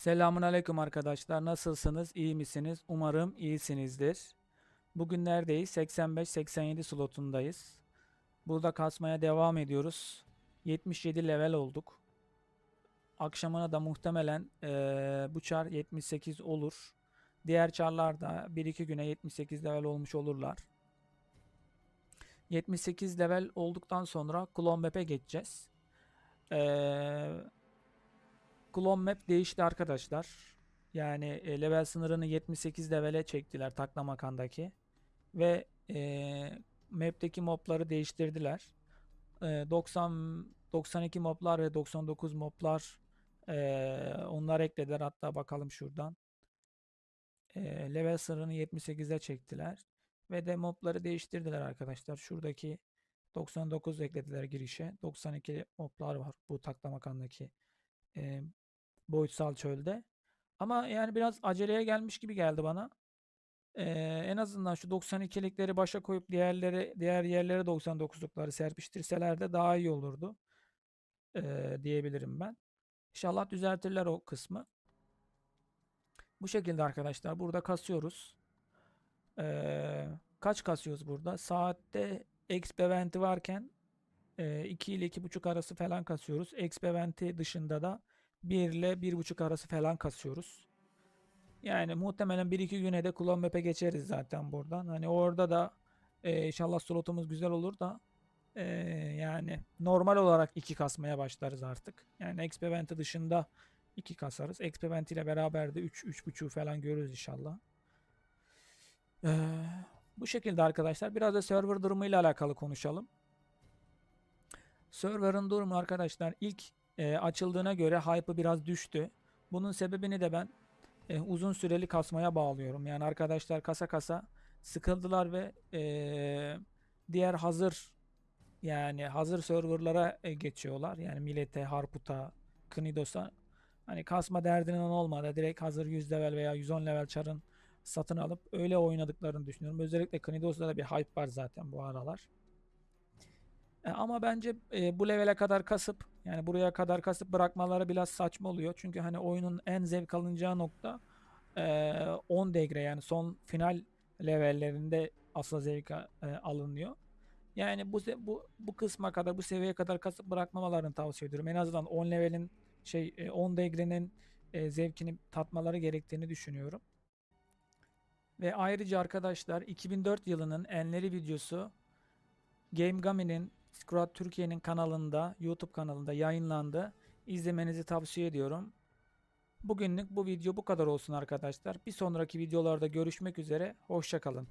Selamun aleyküm arkadaşlar. Nasılsınız? İyi misiniz? Umarım iyisinizdir. Bugün neredeyiz? 85-87 slotundayız. Burada kasmaya devam ediyoruz. 77 level olduk. Akşamına da muhtemelen eee, bu çar 78 olur. Diğer çarlar da 1-2 güne 78 level olmuş olurlar. 78 level olduktan sonra Map'e geçeceğiz. Eee Clone Map değişti arkadaşlar. Yani e, level sınırını 78 levele çektiler Taklamakan'daki. Ve e, map'teki mobları değiştirdiler. E, 90 92 moblar ve 99 moblar e, onlar eklediler. Hatta bakalım şuradan. E, level sınırını 78'e çektiler. Ve de mobları değiştirdiler arkadaşlar. Şuradaki 99 eklediler girişe. 92 moblar var bu Taklamakan'daki e, boyutsal çölde. Ama yani biraz aceleye gelmiş gibi geldi bana. Ee, en azından şu 92'likleri başa koyup diğerleri diğer yerlere 99'lukları serpiştirseler de daha iyi olurdu. ee, diyebilirim ben. İnşallah düzeltirler o kısmı. Bu şekilde arkadaşlar burada kasıyoruz. Ee, kaç kasıyoruz burada? Saatte exp eventi varken e, 2 ile 2.5 arası falan kasıyoruz. Exp eventi dışında da 1 ile 1.5 arası falan kasıyoruz. Yani muhtemelen 1-2 güne de Clone Map'e geçeriz zaten buradan. Hani orada da e, inşallah slotumuz güzel olur da e, yani normal olarak 2 kasmaya başlarız artık. Yani Exp Event'i dışında 2 kasarız. Exp Event ile beraber de 3 3.5'u falan görürüz inşallah. Ee, bu şekilde arkadaşlar biraz da server durumuyla alakalı konuşalım. Server'ın durumu arkadaşlar ilk e, açıldığına göre hype'ı biraz düştü. Bunun sebebini de ben e, uzun süreli kasmaya bağlıyorum. Yani arkadaşlar kasa kasa sıkıldılar ve e, diğer hazır yani hazır serverlara e, geçiyorlar. Yani Millet'e, Harput'a, Knidos'a hani kasma derdinin olmadı. Direkt hazır 100 level veya 110 level çarın satın alıp öyle oynadıklarını düşünüyorum. Özellikle Knidos'ta da bir hype var zaten bu aralar. E, Ama bence e, bu levele kadar kasıp yani buraya kadar kasıp bırakmaları biraz saçma oluyor. Çünkü hani oyunun en zevk alınacağı nokta e, 10 degre yani son final levellerinde asıl zevk e, alınıyor. Yani bu bu bu kısma kadar bu seviyeye kadar kasıp bırakmamalarını tavsiye ediyorum. En azından 10 levelin şey e, 10 degrenin e, zevkini tatmaları gerektiğini düşünüyorum. Ve ayrıca arkadaşlar 2004 yılının enleri videosu Game Gummy'nin Squad Türkiye'nin kanalında, YouTube kanalında yayınlandı. İzlemenizi tavsiye ediyorum. Bugünlük bu video bu kadar olsun arkadaşlar. Bir sonraki videolarda görüşmek üzere. Hoşça kalın.